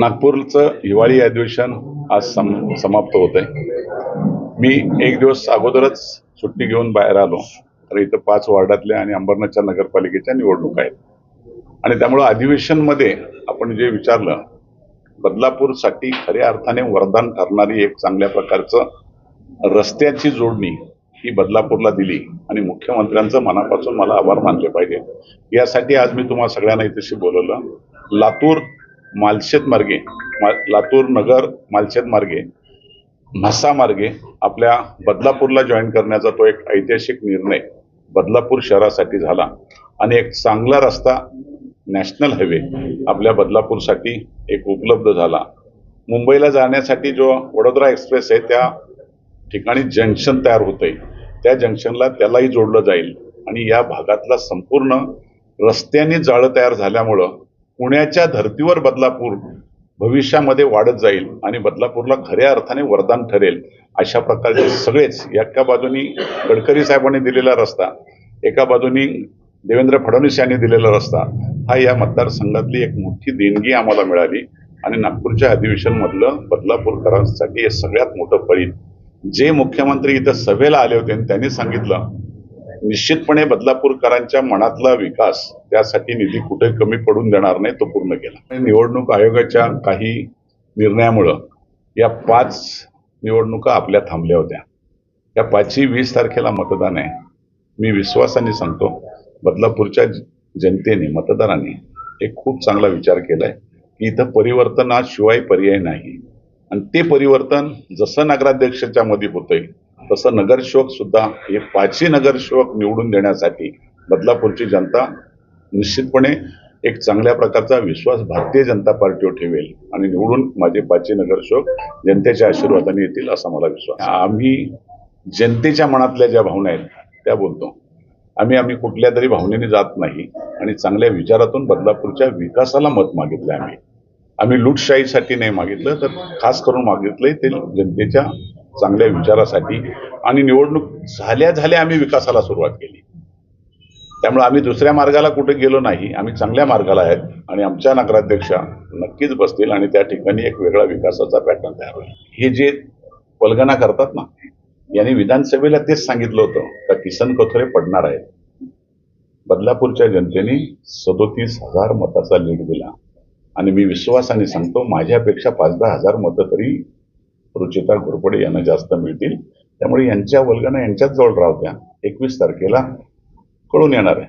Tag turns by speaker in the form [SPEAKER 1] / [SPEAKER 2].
[SPEAKER 1] नागपूरचं हिवाळी अधिवेशन आज सम समाप्त होत आहे मी एक दिवस अगोदरच सुट्टी घेऊन बाहेर आलो. तर इथं पाच वार्डातल्या आणि अंबरनाथच्या नगरपालिकेच्या निवडणूक आहेत. आणि त्यामुळं अधिवेशनमध्ये आपण जे विचारलं बदलापूरसाठी खऱ्या अर्थाने वरदान ठरणारी एक चांगल्या प्रकारचं रस्त्याची जोडणी ही बदलापूरला दिली आणि मुख्यमंत्र्यांचं मनापासून मला आभार मानले पाहिजे. यासाठी आज मी तुम्हाला सगळ्यांना इथेशी बोलवलं. लातूर मालशेत मार्गे मा लातूर नगर मालशेत मार्गे म्हसा मार्गे आपल्या बदलापूरला जॉईन करण्याचा तो एक ऐतिहासिक निर्णय बदलापूर शहरासाठी झाला. आणि एक चांगला रस्ता नॅशनल हायवे आपल्या बदलापूरसाठी एक उपलब्ध झाला. मुंबईला जाण्यासाठी जो वडोदरा एक्सप्रेस आहे त्या ठिकाणी जंक्शन तयार होतंय. त्या जंक्शनला त्यालाही जोडलं जाईल. आणि या भागातला संपूर्ण रस्त्याने जाळं तयार झाल्यामुळं पुण्याच्या धर्तीवर बदलापूर भविष्यामध्ये वाढत जाईल आणि बदलापूरला खऱ्या अर्थाने वरदान ठरेल अशा प्रकारचे सगळेच एका बाजूनी गडकरी साहेबांनी दिलेला रस्ता एका बाजूनी देवेंद्र फडणवीस यांनी दिलेला रस्ता हा या मतदारसंघातली एक मोठी देणगी आम्हाला मिळाली आणि नागपूरच्या अधिवेशनमधलं बदलापूरकरांसाठी हे सगळ्यात मोठं फळीत जे मुख्यमंत्री इथं सभेला आले होते आणि त्यांनी सांगितलं निश्चितपणे बदलापूरकरांच्या मनातला विकास त्यासाठी निधी कुठे कमी पडून देणार नाही तो पूर्ण केला. निवडणूक आयोगाच्या काही निर्णयामुळं या पाच निवडणुका आपल्या थांबल्या होत्या. या पाचही वीस तारखेला मतदान आहे. मी विश्वासाने सांगतो बदलापूरच्या जनतेने मतदारांनी एक खूप चांगला विचार केलाय की इथं परिवर्तनाशिवाय पर्याय नाही. आणि ते परिवर्तन जसं नगराध्यक्षाच्या मध्ये होतंय तसं नगरसेवक सुद्धा हे पाचही नगरसेवक निवडून देण्यासाठी बदलापूरची जनता निश्चितपणे एक चांगल्या प्रकारचा विश्वास भारतीय जनता पार्टीवर ठेवेल आणि निवडून माझे पाचही नगरसेवक जनतेच्या आशीर्वादाने येतील असा मला विश्वास आम्ही जनतेच्या मनातल्या ज्या भावना आहेत त्या बोलतो. आम्ही आम्ही कुठल्या तरी भावनेने जात नाही आणि चांगल्या विचारातून बदलापूरच्या विकासाला मत मागितलं आम्ही. आम्ही लूटशाहीसाठी नाही मागितलं तर खास करून मागितलंय ते जनतेच्या चांगल्या विचारासाठी आणि निवडणूक झाल्या झाल्या आम्ही विकासाला सुरुवात केली. त्यामुळे आम्ही दुसऱ्या मार्गाला कुठे गेलो नाही आम्ही चांगल्या मार्गाला आहेत आणि आमच्या नगराध्यक्षा नक्कीच बसतील आणि त्या ठिकाणी एक वेगळा विकासाचा पॅटर्न तयार होईल. हे जे पलगना करतात ना यांनी विधानसभेला तेच सांगितलं होतं का किसन कथोरे पडणार आहेत. बदलापूरच्या जनतेने सदोतीस हजार मताचा लीड दिला. आणि मी विश्वासाने सांगतो माझ्यापेक्षा पाच दहा हजार मतं तरी रुचिता घोरपडे यांना जास्त मिळतील. त्यामुळे यांच्या वल्गना यांच्याच जवळ राहत्या एकवीस तारखेला कळून येणार आहे.